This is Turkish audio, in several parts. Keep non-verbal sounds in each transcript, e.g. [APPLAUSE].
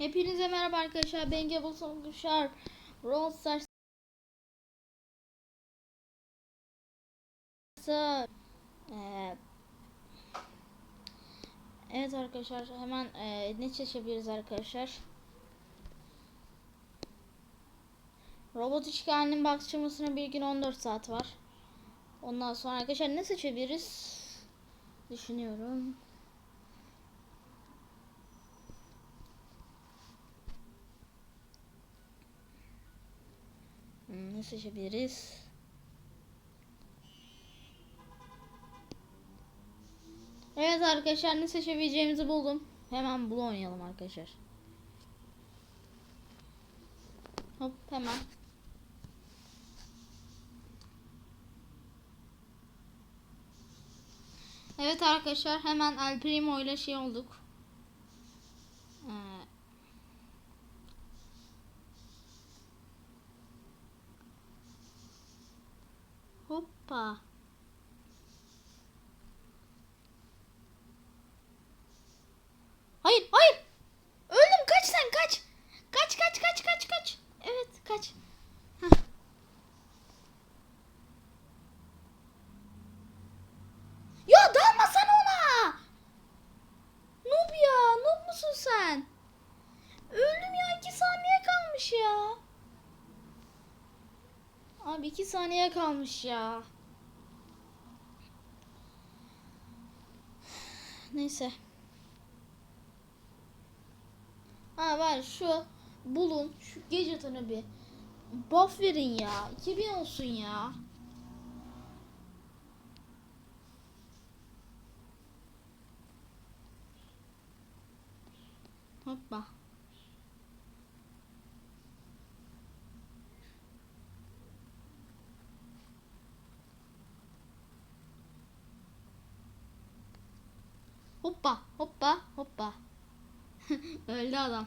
Hepinize merhaba arkadaşlar. Ben Gebel Songuşar. Brawl. Ee, evet arkadaşlar hemen e, ne çeşebiliriz arkadaşlar. Robot işgalinin bakışçamasına bir gün 14 saat var. Ondan sonra arkadaşlar ne seçebiliriz? Düşünüyorum. Ne seçebiliriz? Evet arkadaşlar ne seçebileceğimizi buldum. Hemen bunu oynayalım arkadaşlar. Hop hemen. Evet arkadaşlar hemen El Primo ile şey olduk. Ee, hoppa. Hayır hayır. Öldüm kaç sen kaç. Kaç kaç kaç kaç kaç. Evet kaç. Ya dalmasana ona. Noob ya noob musun sen? Öldüm ya iki saniye kalmış ya. Abi iki saniye kalmış ya. Neyse. Ha var şu bulun şu gadget'ını bir buff verin ya. 2000 olsun ya. Hoppa. Hoppa hoppa hoppa. [LAUGHS] Öldü adam.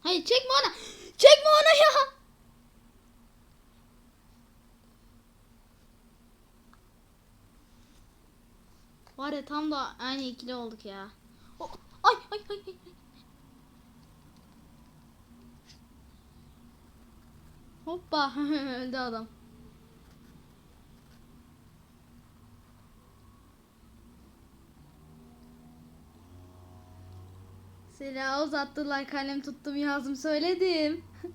Hayır çekme ona. Çekme ona ya. Var ya tam da aynı ikili olduk ya. O- ay ay ay ay. Hoppa [LAUGHS] öldü adam. Silah uzattılar kalem tuttum yazdım söyledim. [LAUGHS]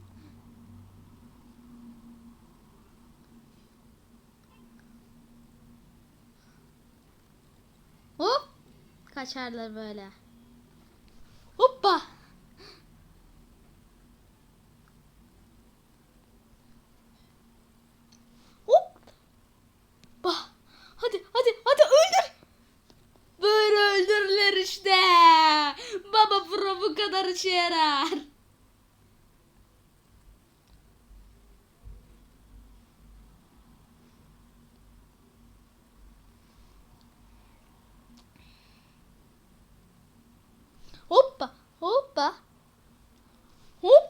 Hop kaçarlar böyle. Hoppa. Hop. Bah. Hadi hadi hadi öldür. Böyle öldürürler işte. Baba pro bu kadar işe yarar. Hoppa hoppa. Hop.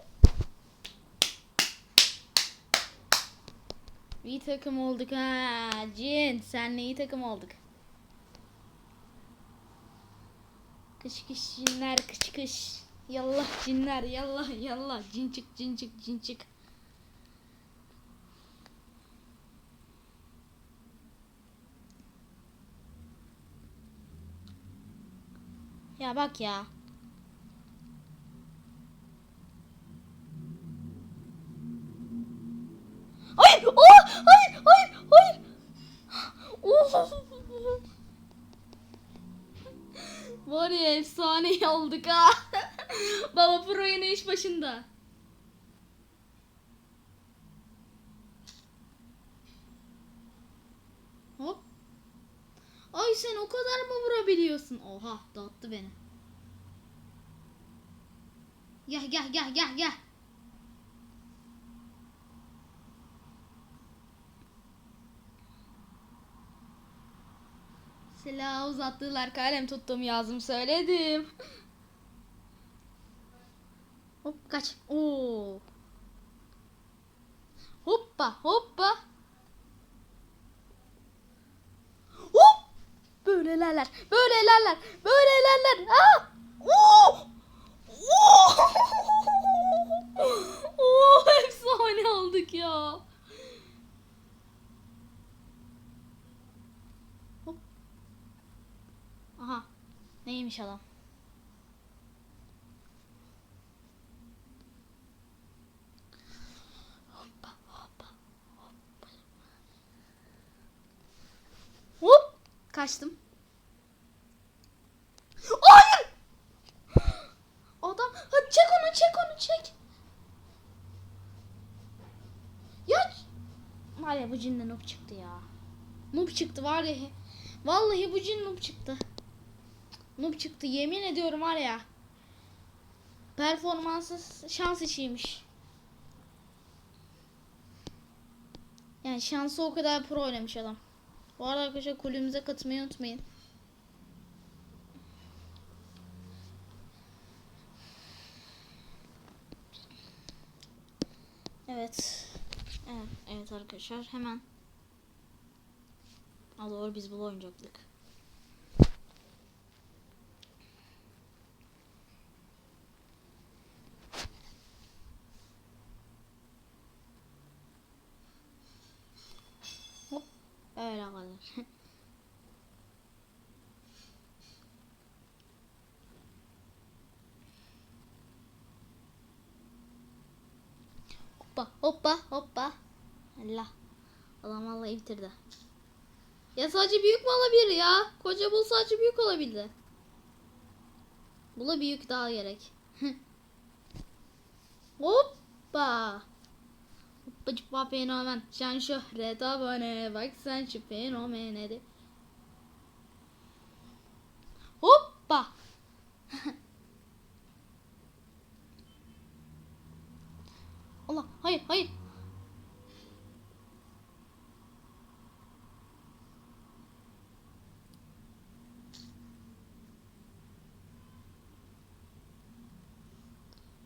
İyi takım olduk ha. Cin senle iyi takım olduk. Kış kış cinler kış kış. Yallah cinler yallah yallah. Cin çık cin çık cin çık. Ya bak ya. Var ya efsane olduk ha. [LAUGHS] Baba pro yine iş başında. Hop. Ay sen o kadar mı vurabiliyorsun? Oha dağıttı beni. Gel gel gel gel gel. Silah uzattılar kalem tuttum yazdım söyledim. Hop kaç. Oo. Hoppa hoppa. Böyle ilerler. Böyle ilerler. Böyle ilerler. Aa! Oo! Oo! [LAUGHS] Oo, efsane aldık ya. Aha. Neymiş adam? Hoppa, hoppa, hoppa. Hop! Kaçtım. Hayır! Adam, hadi çek onu, çek onu, çek. Ya var bu cinden noob çıktı ya. Noob çıktı var ya. Vallahi bu cin noob çıktı. Noob çıktı yemin ediyorum var ya. Performansı şans içiymiş. Yani şansı o kadar pro oynamış adam. Bu arada arkadaşlar kulübümüze katılmayı unutmayın. Evet. Evet, evet arkadaşlar hemen. Aa, doğru biz bunu oynayacaktık. Hop. Öyle kalır. hoppa hoppa hoppa. Allah. Adam vallahi bitirdi. Ya sadece büyük mü olabilir ya? Koca bul sadece büyük olabildi. Bula büyük daha gerek. [LAUGHS] Hoppa. Hoppa fenomen. Şan şöhret abone. Bak sen şu fenomene de. Hoppa. [LAUGHS] Allah hayır hayır.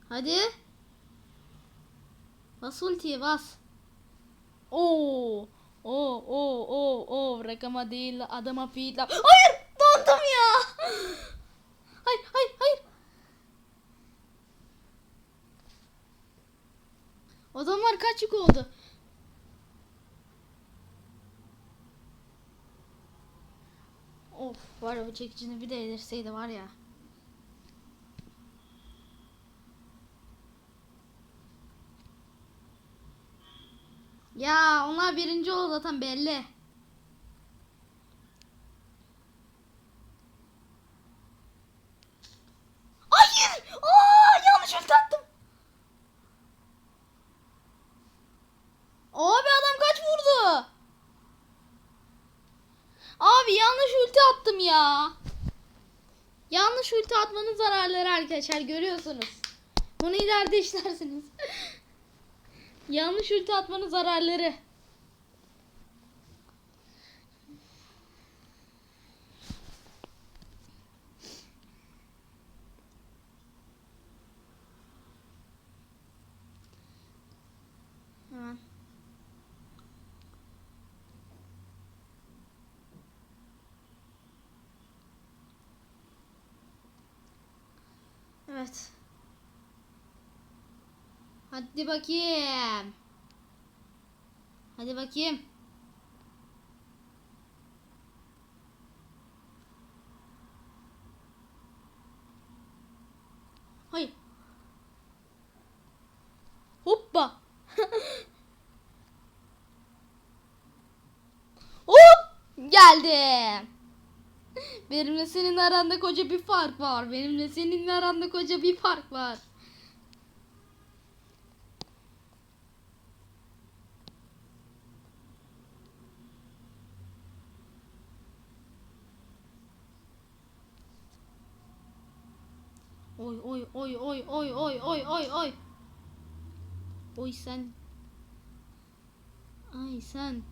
Hadi. Bas ultiye bas. Oo. Oo oo oo oo rakama değil adama feedla. Hayır dondum ya. Hayır hayır hayır. Adamlar kaç yük oldu? Of var ya bu çekicini bir de edirseydi var ya. Ya onlar birinci oldu zaten belli. Hayır! Aa, yanlış ulti attım. Abi adam kaç vurdu? Abi yanlış ulti attım ya. Yanlış ulti atmanın zararları arkadaşlar görüyorsunuz. Bunu ileride işlersiniz. [LAUGHS] Yanlış ulti atmanın zararları. Hemen. Evet. Hadi bakayım. Hadi bakayım. Hayır. Hoppa. [LAUGHS] Hop! Geldim. Benimle senin aranda koca bir fark var. Benimle senin aranda koca bir fark var. oy oy oy oy oy oy oy oy. Oy sen. Ay sen.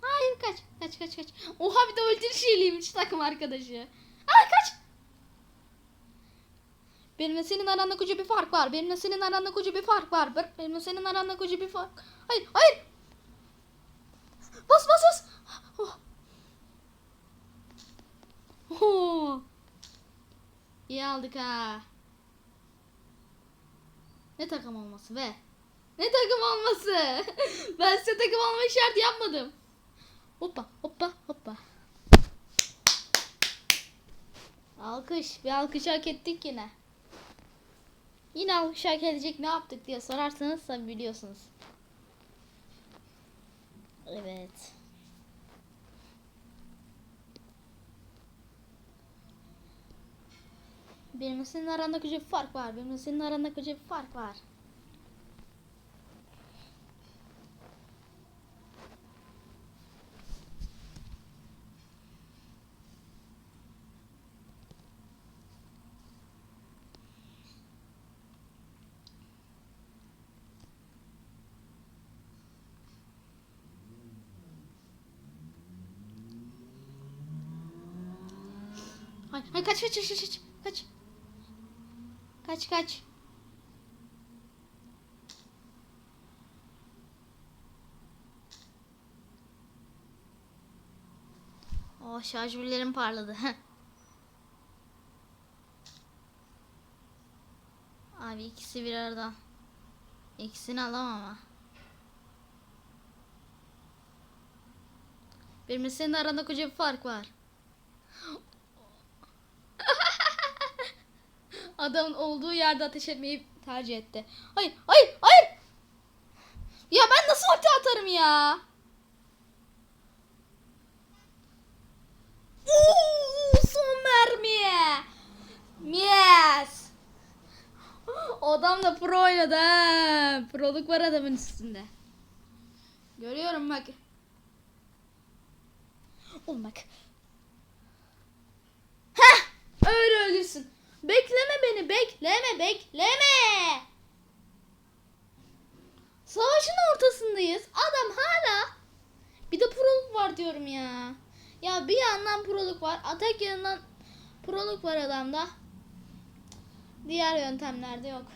Hayır kaç kaç kaç kaç. Oha bir de öldürüşüyleymiş takım arkadaşı. Ay kaç. Benimle senin aranda koca bir fark var. Benimle senin aranda koca bir fark var. Benimle senin aranda koca bir fark. Hayır hayır. Bas bas bas. Oh. oh. İyi aldık ha. Ne takım olması be? Ne takım olması? [LAUGHS] ben size takım olma işareti yapmadım. Hoppa hoppa hoppa. Alkış. Bir alkış hak ettik yine. Yine alkış hak edecek ne yaptık diye sorarsanız tabi biliyorsunuz. Evet. Benim senin aranda koca bir fark var. Benim senin aranda koca bir fark var. Hay, hay kaç kaç kaç kaç kaç. Kaç. Kaç. Oh şarjörlerim parladı. Abi ikisi bir arada. İkisini alamam ama. Benim senin aranda koca bir fark var. Adamın olduğu yerde ateş etmeyi tercih etti. Hayır, hayır, hayır. Ya ben nasıl ulti atarım ya? Oo, son mermi. Yes. Adam da pro oynadı ha. Proluk var adamın üstünde. Görüyorum bak. Oh bak. Heh, öyle ölürsün. Bekleme beni, bekleme, bekleme. Savaşın ortasındayız. Adam hala bir de proluk var diyorum ya. Ya bir yandan proluk var, atak yanından proluk var adamda. Diğer yöntemlerde yok.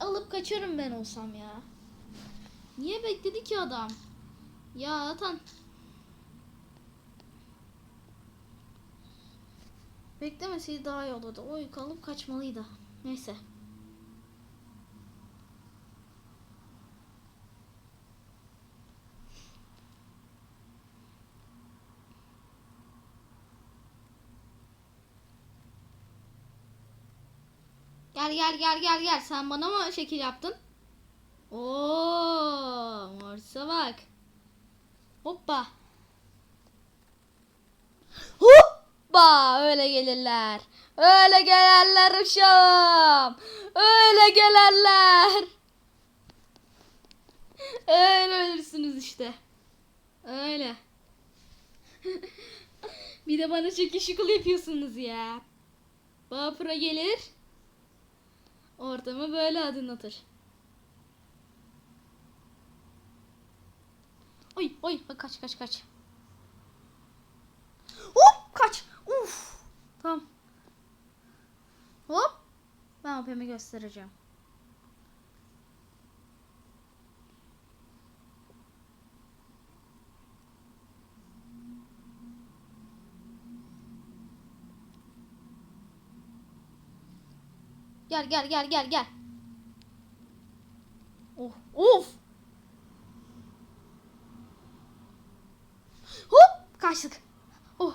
Alıp kaçarım ben olsam ya. Niye bekledi ki adam? Ya atan. Beklemeseydi daha iyi olurdu. Oy kalıp kaçmalıydı. Neyse. Gel gel gel gel gel. Sen bana mı şekil yaptın? Oo, Morsa bak. Hoppa. [GASPS] Hoppa öyle gelirler. Öyle gelirler uşağım. Öyle gelirler. Öyle ölürsünüz işte. Öyle. bir de bana çekiş şıkıl yapıyorsunuz ya. Bapura gelir. Ortamı böyle aydınlatır. Oy oy kaç kaç kaç. Hop kaç. Uf. Tamam. Hop. Ben OP'mi göstereceğim. Gel gel gel gel gel. Oh, of. Hop kaçtık. Oh.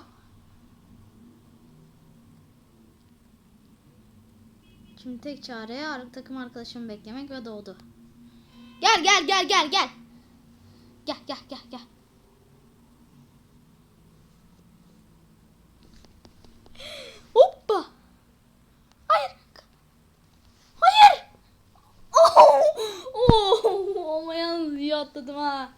Şimdi tek çare ar- takım arkadaşımı beklemek ve doğdu. Gel gel gel gel gel. Gel gel gel gel. Hoppa. Hayır. Hayır. Oh. Oh. Ama yalnız iyi atladım ha.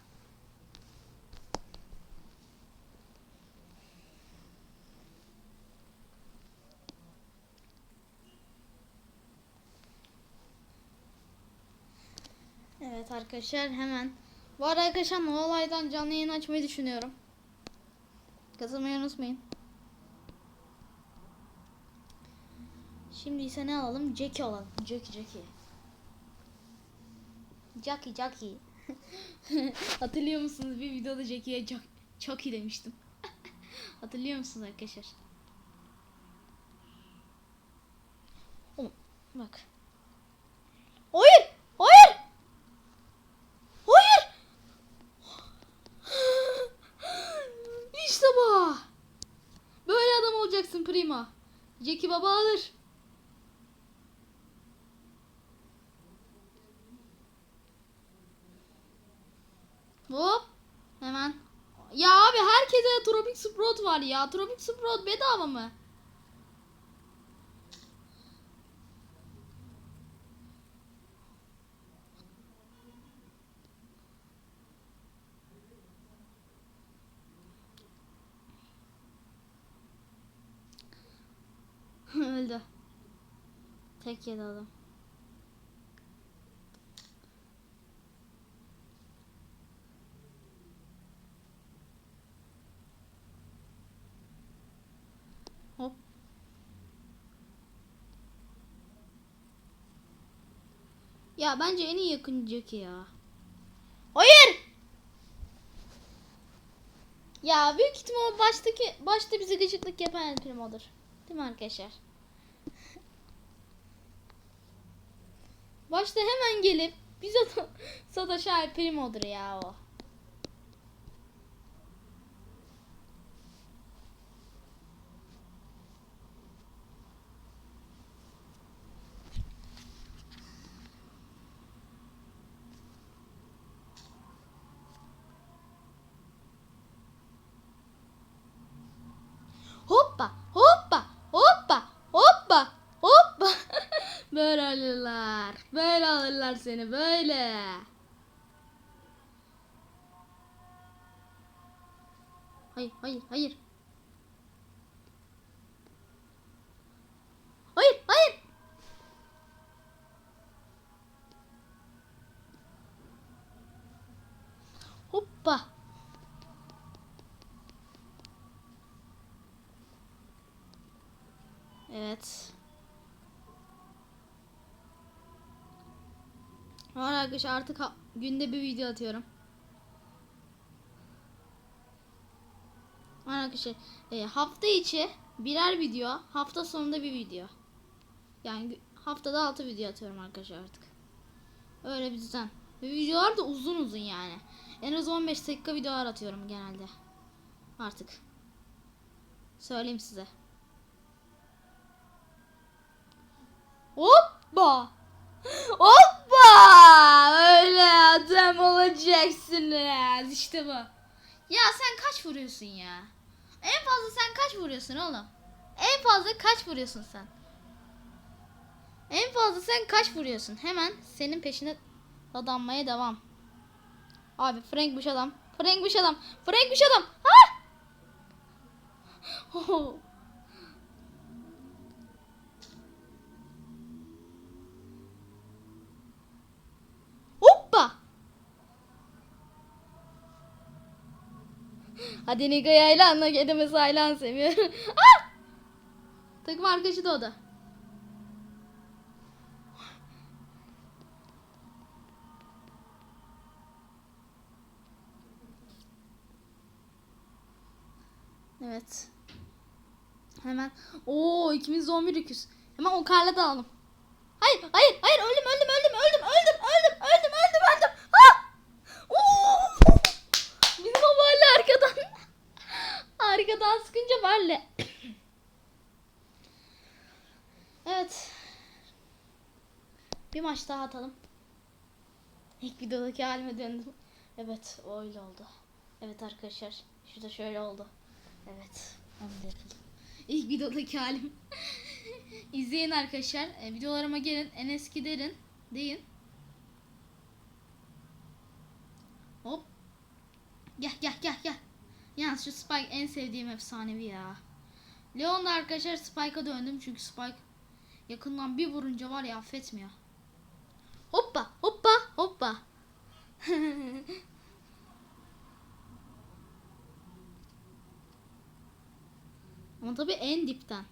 Evet arkadaşlar hemen. Bu arada arkadaşlar bu olaydan canlı yayın açmayı düşünüyorum. Katılmayı unutmayın. Şimdi ise ne alalım? Jackie alalım. Jackie Jackie. Jackie Jackie. [LAUGHS] Hatırlıyor musunuz? Bir videoda Jackie'ye çok, çok iyi demiştim. [LAUGHS] Hatırlıyor musunuz arkadaşlar? Oğlum bak. İşte bu. Böyle adam olacaksın Prima. Jackie baba alır. Hop. Hemen. Ya abi herkese Tropic Sprout var ya. Tropic Sprout bedava mı? Öldü. Tek yedi adam. Hop. Ya bence en iyi yakın Jackie ya. Hayır! Ya büyük ihtimal baştaki başta bize gıcıklık yapan El Primo'dur. Değil mi arkadaşlar? Başta hemen gelip bize sataşan El Primo'dur ya o. [LAUGHS] Hoppa hoppa hoppa hoppa hoppa. [LAUGHS] böyle alırlar. Böyle alırlar seni böyle. Hayır hayır hayır. Hayır hayır. Hoppa. Evet. Var arkadaşlar artık günde bir video atıyorum. Arkadaşlar e, hafta içi birer video, hafta sonunda bir video. Yani haftada 6 video atıyorum arkadaşlar artık. Öyle bir düzen. Videolar da uzun uzun yani. En az 15 dakika videolar atıyorum genelde. Artık. Söyleyeyim size. Hoppa. [GASPS] Hoppa. Öyle adam olacaksınız. İşte bu. Ya sen kaç vuruyorsun ya? En fazla sen kaç vuruyorsun oğlum? En fazla kaç vuruyorsun sen? En fazla sen kaç vuruyorsun? Hemen senin peşine dadanmaya devam. Abi Frankmiş adam. Frankmiş adam. Frankmiş adam. Ha! [LAUGHS] Hoppa. Hadi Niga yaylanla kedimi saylan seviyorum. [LAUGHS] ah! Takım arkadaşı da o da. Evet. Hemen. Oo ikimiz 11 yüküz. Hemen o karla da alalım. Hayır, hayır, hayır. Öldüm, öldüm, öldüm, öldüm, öldüm, öldüm, öldüm. Ha! Oo! Bizim o Barley arkadan. arkadan Barley. evet. Bir maç daha atalım. İlk videodaki halime döndüm. Evet, o öyle oldu. Evet arkadaşlar. Şurada şöyle oldu. Evet. Onu. İlk videodaki halim. [LAUGHS] İzleyin arkadaşlar. E, videolarıma gelin. En eski derin. Deyin. Hop. Gel gel gel gel. Yalnız şu Spike en sevdiğim efsanevi ya. Leon'da arkadaşlar Spike'a döndüm. Çünkü Spike yakından bir vurunca var ya affetmiyor. Hoppa hoppa hoppa. [LAUGHS] Ama tabii en dipten.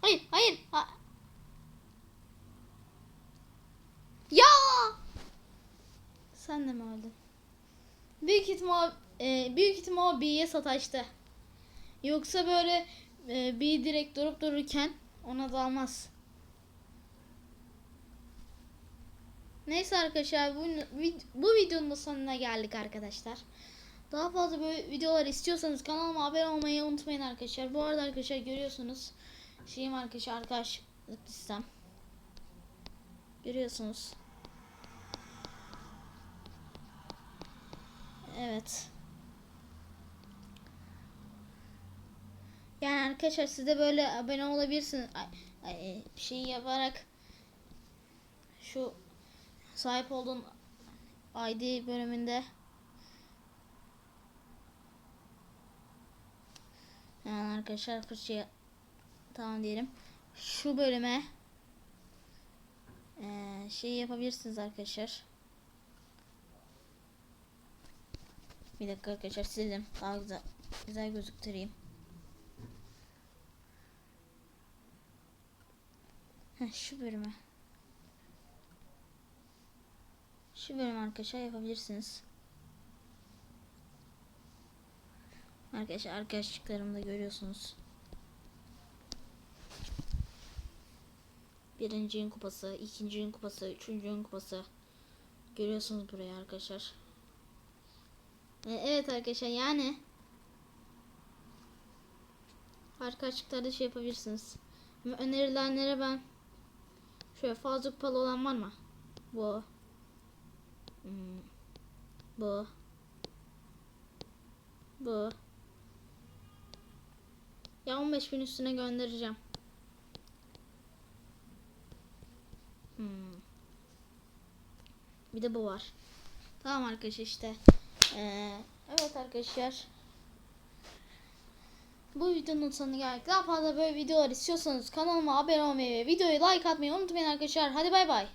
Hayır, hayır. Ha- Ya! Sen de mi öldün? Büyük ihtimal e, büyük ihtimal B'ye sataştı. Yoksa böyle e, B direkt durup dururken ona dalmaz. Neyse arkadaşlar bu, bu videonun da sonuna geldik arkadaşlar. Daha fazla böyle videolar istiyorsanız kanalıma abone olmayı unutmayın arkadaşlar. Bu arada arkadaşlar görüyorsunuz. Şeyim arkadaşlar arkadaşlık listem. Görüyorsunuz. Evet. Yani arkadaşlar siz de böyle abone olabilirsiniz. Ay, ay, bir şey yaparak şu sahip olduğun ID bölümünde yani arkadaşlar fırçaya tamam diyelim. Şu bölüme eee, şey yapabilirsiniz arkadaşlar. Bir dakika arkadaşlar sildim. Daha güzel, güzel gözüktüreyim. Heh, şu bölüme. Şu bölüm arkadaşlar yapabilirsiniz. Arkadaşlar arkadaşlıklarımda görüyorsunuz. Birincinin kupası, ikincinin kupası, üçüncünün kupası. Görüyorsunuz buraya arkadaşlar. E, evet arkadaşlar yani arkadaşlıklarda şey yapabilirsiniz. Önerilenlere ben şöyle fazla kupalı olan var mı? Bu. Hmm. Bu. Bu. Ya 15 bin üstüne göndereceğim. Hmm. Bir de bu var. Tamam arkadaşlar işte. Ee, evet arkadaşlar. Bu videonun sonuna geldik. Daha fazla böyle videolar istiyorsanız kanalıma abone olmayı ve videoyu like atmayı unutmayın arkadaşlar. Hadi bay bay.